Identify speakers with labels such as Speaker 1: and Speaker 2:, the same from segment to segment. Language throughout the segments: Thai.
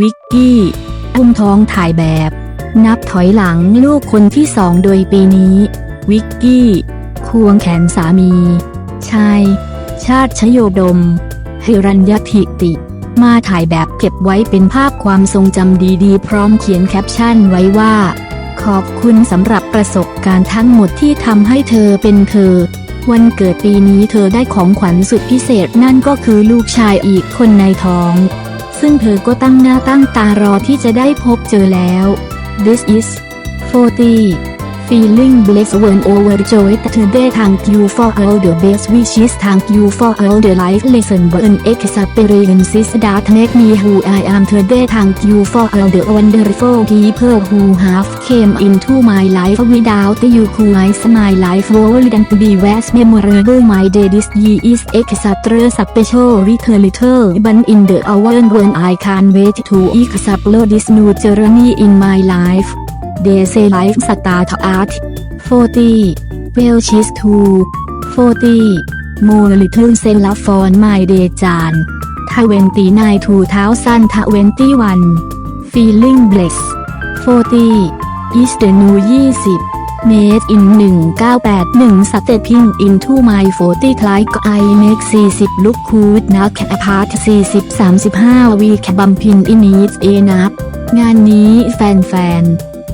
Speaker 1: วิกกี้
Speaker 2: อุ้มท้องถ่ายแบบ นับถอยหลังลูกคนที่สองโดยปีนี้ วิกกี้ ควงแขนสามีชายชาติชโยดมเฮรัญยธิติ มาถ่ายแบบเก็บไว้เป็นภาพความทรงจำดีๆพร้อมเขียนแคปชั่นไว้ว่า ขอบคุณสำหรับประสบการณ์ทั้งหมดที่ทำให้เธอเป็นเธอ วันเกิดปีนี้เธอได้ของขวัญสุดพิเศษนั่นก็คือลูกชายอีกคนในท้องซึ่งเธอก็ตั้งหน้าตั้งตารอที่จะได้พบเจอแล้ว This is 40 feeling blessed and overjoyed today thank you for all the best wishes thank you for all the life lessons and experiences that make me who I am today thank you for all the wonderful people who have came into my life without you guys my life wouldn't be as memorable my day this year is extra special little little but in the hour when I can't wait to explore this new journey in my life เดเซไลฟ์สตาร์ทอาร์ตโฟร์ตี้เวลชิสทูโฟร์ตี้โมลิทูลเซนลาฟอนไมเดจานทาเวนตีนายทูเท้าสั้นทาเวนตีวันฟีลิ่งเบลสโฟร์ตี้อีสเตอร์นูยี่สิบเมดอินหนึ่งเก้าแปดหนึ่งสเตตพิงอินทูไมโฟร์ตี้คล้ายก็ไอเม็กสี่สิบลุคคูดนักแคปาร์ทสี่สิบสามสิบห้าวีแคบัมพินอินีสเอนับงานนี้แฟนแฟน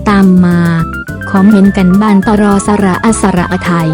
Speaker 2: ตามมาคอมเมนต์กันบานตรอสระอสระอไทย